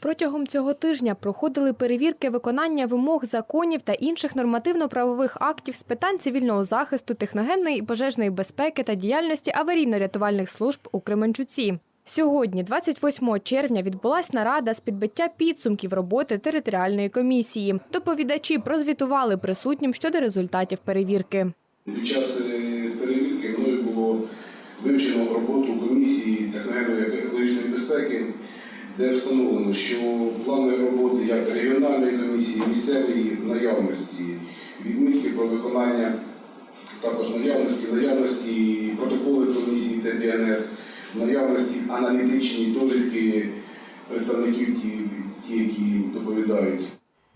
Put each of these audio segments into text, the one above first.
Протягом цього тижня проходили перевірки виконання вимог законів та інших нормативно-правових актів з питань цивільного захисту, техногенної і пожежної безпеки та діяльності аварійно-рятувальних служб у Кременчуці. Сьогодні, 28 червня, відбулась нарада з підбиття підсумків роботи територіальної комісії. Доповідачі прозвітували присутнім щодо результатів перевірки. Під час е, перевірки мною було вивчено роботу комісії де встановлено, що плани роботи як регіональної комісії, місцевої наявності, відмітки про виконання також наявності, наявності протоколи комісії ТБНС, наявності аналітичні довідки представників ті.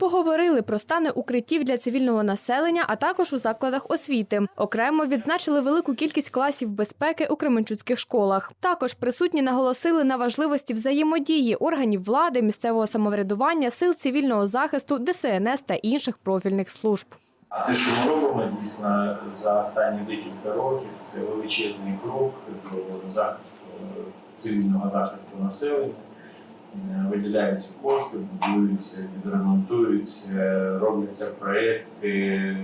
Поговорили про стани укриттів для цивільного населення, а також у закладах освіти. Окремо відзначили велику кількість класів безпеки у кременчуцьких школах. Також присутні наголосили на важливості взаємодії органів влади, місцевого самоврядування, сил цивільного захисту, ДСНС та інших профільних служб. А те, що ми робимо дійсно за останні декілька років, це величезний крок до захисту е, цивільного захисту населення. Е, Виділяються кошти, будуються, відремонтуються, робляться проекти,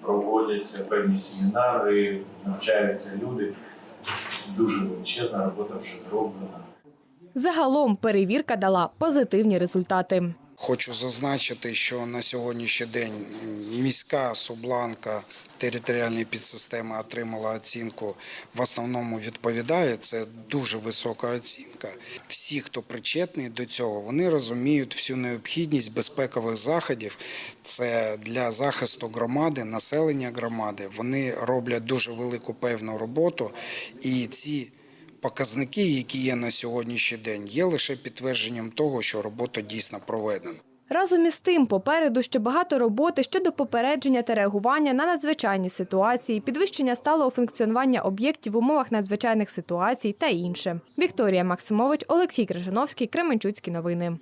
проводяться певні семінари, навчаються люди. Дуже величезна робота вже зроблена. Загалом перевірка дала позитивні результати. Хочу зазначити, що на сьогоднішній день міська Субланка територіальної підсистеми отримала оцінку, в основному відповідає. Це дуже висока оцінка. Всі, хто причетний до цього, вони розуміють всю необхідність безпекових заходів. Це для захисту громади, населення громади. Вони роблять дуже велику певну роботу, і ці показники, які є на сьогоднішній день, є лише підтвердженням того, що робота дійсно проведена. Разом із тим, попереду ще багато роботи щодо попередження та реагування на надзвичайні ситуації, підвищення сталого функціонування об'єктів в умовах надзвичайних ситуацій та інше. Вікторія Максимович, Олексій Крижановський, Кременчуцькі новини.